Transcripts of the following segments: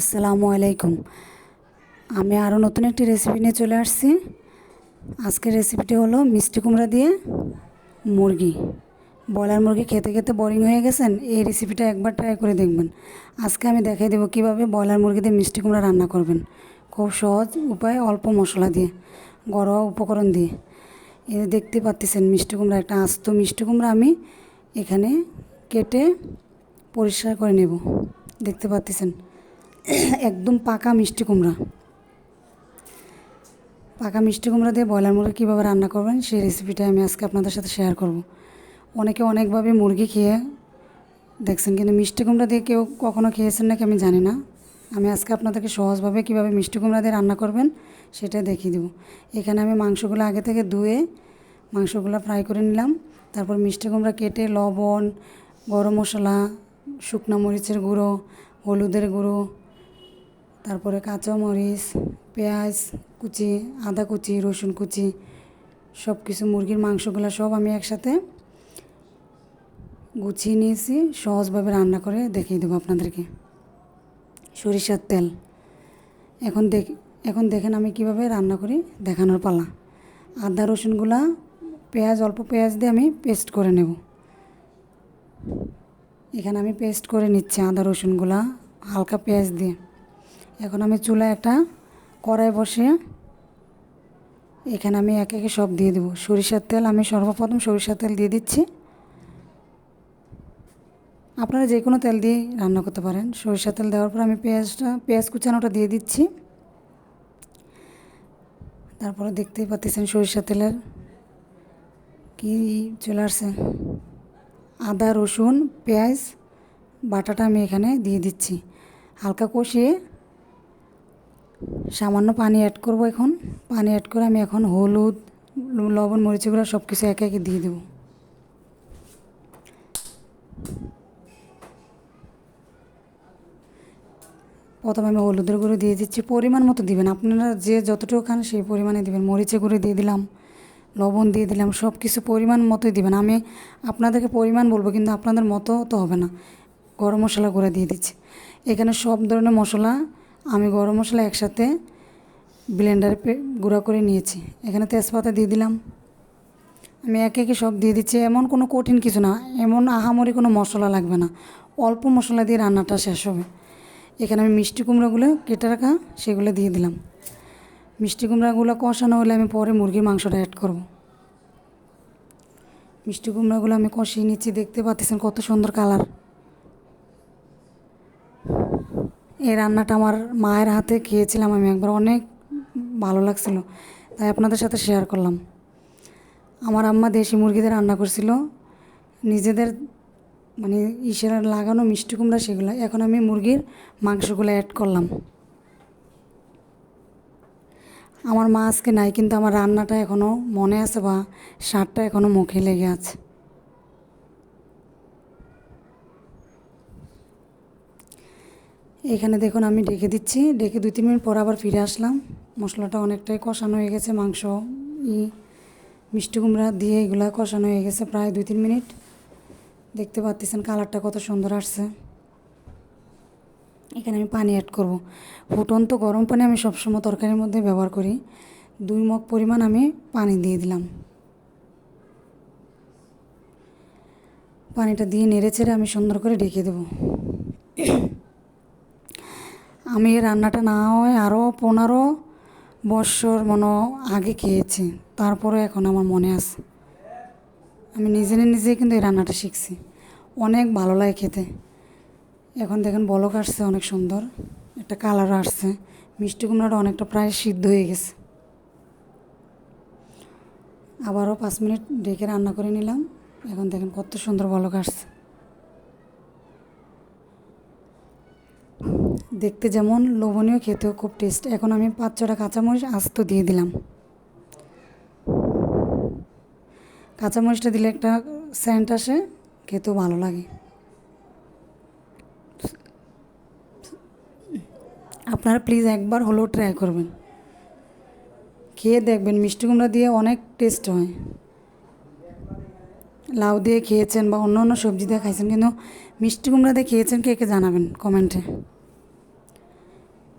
আসসালামু আলাইকুম। আমি আরও নতুন একটি রেসিপি নিয়ে চলে আসছি। আজকের রেসিপিটি হলো মিষ্টি কুমড়া দিয়ে মুরগি। ব্রয়লার মুরগি খেতে খেতে বোরিং হয়ে গেছেন? এই রেসিপিটা একবার ট্রাই করে দেখবেন। আজকে আমি দেখাই দেবো কীভাবে ব্রয়লার মুরগি দিয়ে মিষ্টি কুমড়া রান্না করবেন। খুব সহজ উপায়, অল্প মশলা দিয়ে, ঘরোয়া উপকরণ দিয়ে। এ দেখতে পাচ্ছেন মিষ্টি কুমড়া, একটা আস্ত মিষ্টি কুমড়া আমি এখানে কেটে পরিষ্কার করে নেব। দেখতে পাচ্ছেন? একদম পাকা মিষ্টি কুমড়া। পাকা মিষ্টি কুমড়া দিয়ে ব্রয়লার মুরগি কীভাবে রান্না করবেন, সেই রেসিপিটা আমি আজকে আপনাদের সাথে শেয়ার করব। অনেকে অনেকভাবে মুরগি খেয়ে দেখছেন, কিন্তু মিষ্টি কুমড়া দিয়ে কেউ কখনো খেয়েছেন নাকি আমি জানি না। আমি আজকে আপনাদেরকে সহজভাবে কীভাবে মিষ্টি কুমড়া দিয়ে রান্না করবেন সেটা দেখিয়ে দেবো। এখানে আমি মাংসগুলো আগে থেকে ধুয়ে মাংসগুলো ফ্রাই করে নিলাম। তারপর মিষ্টি কুমড়া কেটে লবণ, গরম মশলা, শুকনো মরিচের গুঁড়ো, হলুদের গুঁড়ো তারপরে কাঁচামরিচ, পেঁয়াজ কুচি, আদা কুচি, রসুন কুচি সব কিছু মুরগির মাংসগুলো সব আমি একসাথে গুছিয়ে নিয়েছি। সহজভাবে রান্না করে দেখিয়ে দেবো আপনাদেরকে। সরিষার তেল। এখন দেখ, এখন দেখেন আমি কীভাবে রান্না করি দেখানোর পালা। আদা, রসুনগুলা, পেঁয়াজ, অল্প পেঁয়াজ দিয়ে আমি পেস্ট করে নেব। এখানে আমি পেস্ট করে নিচ্ছি আদা, রসুনগুলা, হালকা পেঁয়াজ দিয়ে। এখন আমি চুলায় একটা কড়াই বসে এখানে আমি একে একে সব দিয়ে দেবো। সরিষার তেল আমি সর্বপ্রথম সরিষার তেল দিয়ে দিচ্ছি। আপনারা যে কোনো তেল দিয়ে রান্না করতে পারেন। সরিষার তেল দেওয়ার পর আমি পেঁয়াজটা, পেঁয়াজ কুচানোটা দিয়ে দিচ্ছি। তারপরে দেখতেই পাচ্ছেন সরিষার তেলের কি চলে আসছে। আদা, রসুন, পেঁয়াজ, বাটাটা আমি এখানে দিয়ে দিচ্ছি। হালকা কষিয়ে সামান্য পানি অ্যাড করব এখন। পানি অ্যাড করে আমি এখন হলুদ, লবণ, মরিচ গুঁড়া সব কিছু একে একে দিয়ে দেবো। প্রথমে আমি হলুদের গুঁড়ো দিয়ে দিচ্ছি। পরিমাণ মতো দিবেন। আপনারা যে যতটুকু খান সেই পরিমাণে দিবেন। মরিচের গুঁড়ো দিয়ে দিলাম, লবণ দিয়ে দিলাম সব কিছু পরিমাণ মতোই দিবেন। আমি আপনাদেরকে পরিমাণ বলব, কিন্তু আপনাদের মতো তো হবে না। গরম মশলা গুঁড়ো দিয়ে দিচ্ছি। এখানে সব ধরনের মশলা আমি গরম মশলা একসাথে ব্লেন্ডারে গুঁড়া করে নিয়েছি। এখানে তেজপাতা দিয়ে দিলাম। আমি একে একে সব দিয়ে দিচ্ছি। এমন কোনো কঠিন কিছু না। এমন আহামরি কোনো মশলা লাগবে না। অল্প মশলা দিয়ে রান্নাটা শেষ হবে। এখানে আমি মিষ্টি কুমড়োগুলো কেটে রাখা, সেগুলো দিয়ে দিলাম। মিষ্টি কুমড়াগুলো কষানো হলে আমি পরে মুরগির মাংসটা অ্যাড করব। মিষ্টি কুমড়াগুলো আমি কষিয়ে নিচ্ছি। দেখতে পাচ্ছেন কত সুন্দর কালার এই রান্নাটা আমার মায়ের হাতে খেয়েছিলাম আমি একবার, অনেক ভালো লাগছিল। তাই আপনাদের সাথে শেয়ার করলাম। আমার আম্মা দেশি মুরগিদের রান্না করছিল। নিজেদের মানে ইসের লাগানো মিষ্টি কুমড়া সেগুলো, এখন আমি মুরগির মাংসগুলো অ্যাড করলাম। আমার মা আজকে নাই, কিন্তু আমার রান্নাটা এখনও মনে আছে বা স্বাদটা এখনও মুখে লেগে আছে। এখানে দেখুন আমি ডেকে দিচ্ছি। ডেকে দুই, তিন মিনিট পর আবার ফিরে আসলাম। মশলাটা অনেকটাই কষানো হয়ে গেছে, মাংস মিষ্টি কুমড়া দিয়ে এগুলো কষানো হয়ে গেছে প্রায় দুই, তিন মিনিট। দেখতে পাচ্ছেন কালারটা কত সুন্দর আসছে। এখানে আমি পানি অ্যাড করব। ফুটন্ত গরম পানি আমি সবসময় তরকারির মধ্যে ব্যবহার করি। দুই মগ পরিমাণ আমি পানি দিয়ে দিলাম। পানিটা দিয়ে নেড়ে চেড়ে আমি সুন্দর করে ঢেকে দেবো। আমি রান্নাটা না হয় আরও পনেরো বৎসর মনে আগে খেয়েছি। তারপরে এখন আমার মনে আছে। আমি নিজে নিজেই কিন্তু এই রান্নাটা শিখছি। অনেক ভালো লাগে খেতে। এখন দেখেন বলক আসছে অনেক সুন্দর। একটা কালার আসছে। মিষ্টি কুমড়াটা অনেকটা প্রায় সিদ্ধ হয়ে গেছে। আবারও পাঁচ মিনিট ডেকে রান্না করে নিলাম। এখন দেখেন কত সুন্দর বলক আসছে। দেখতে যেমন লোভনীয়, খেতেও খুব টেস্ট এখন আমি পাঁচ ছটা কাঁচামরিচ আস্ত দিয়ে দিলাম। কাঁচামরিচটা দিলে একটা স্যান্ট আসে, খেতেও ভালো লাগে। আপনারা প্লিজ একবার হলেও ট্রাই করবেন। খেয়ে দেখবেন, মিষ্টি কুমড়া দিয়ে অনেক টেস্ট হয়। লাউ দিয়ে খেয়েছেন বা অন্য অন্য সবজি দিয়ে খাইছেন, কিন্তু মিষ্টি কুমড়া দিয়ে খেয়েছেন কে কে জানাবেন কমেন্টে।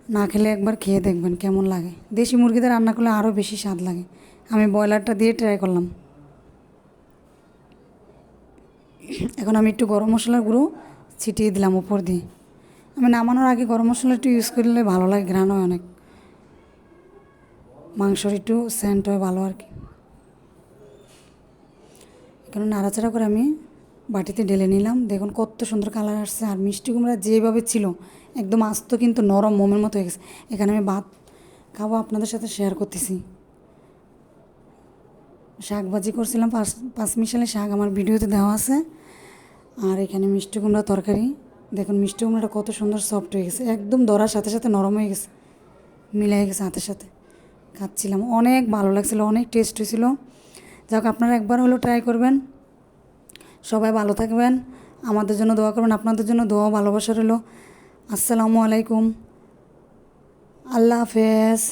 না খেলে একবার খেয়ে দেখবেন কেমন লাগে। দেশি মুরগিতে রান্না করলে আরও বেশি স্বাদ লাগে। আমি ব্রয়লারটা দিয়ে ট্রাই করলাম। এখন আমি একটু গরম মশলার গুঁড়ো ছিটিয়ে দিলাম উপর দিয়ে। আমি নামানোর আগে গরম মশলা একটু ইউজ করলে ভালো লাগে, ঘ্রাণ হয় অনেক। মাংসর একটু সেন্ট হয় ভালো আর কি। এখানে নাড়াচাড়া করে আমি বাটিতে ঢেলে নিলাম। দেখুন কত সুন্দর কালার আসছে আর মিষ্টি কুমড়া যেভাবে ছিল, একদম আস্ত কিন্তু নরম মোমের মতো হয়ে গেছে। এখানে আমি ভাত খাব আপনাদের সাথে শেয়ার করতেছি। শাক ভাজি করছিলাম, পাঁচ পাঁচ মিশালি শাক আমার ভিডিওতে দেওয়া আছে। আর এখানে মিষ্টি কুমড়া তরকারি। দেখুন মিষ্টি কুমড়াটা কত সুন্দর সফট হয়ে গেছে, একদম ধরার সাথে সাথে নরম হয়ে গেছে মিলাই গেছে হাতের সাথে। খাচ্ছিলাম, অনেক ভালো লাগছিল, অনেক টেস্ট হয়েছিলো। যাক, আপনারা একবার হলেও ট্রাই করবেন। সবাই ভালো থাকবেন, আমাদের জন্য দোয়া করবেন, আপনাদের জন্য দোয়া ভালোবাসা রইল। আসসালামু আলাইকুম। আল্লাহ হাফেজ।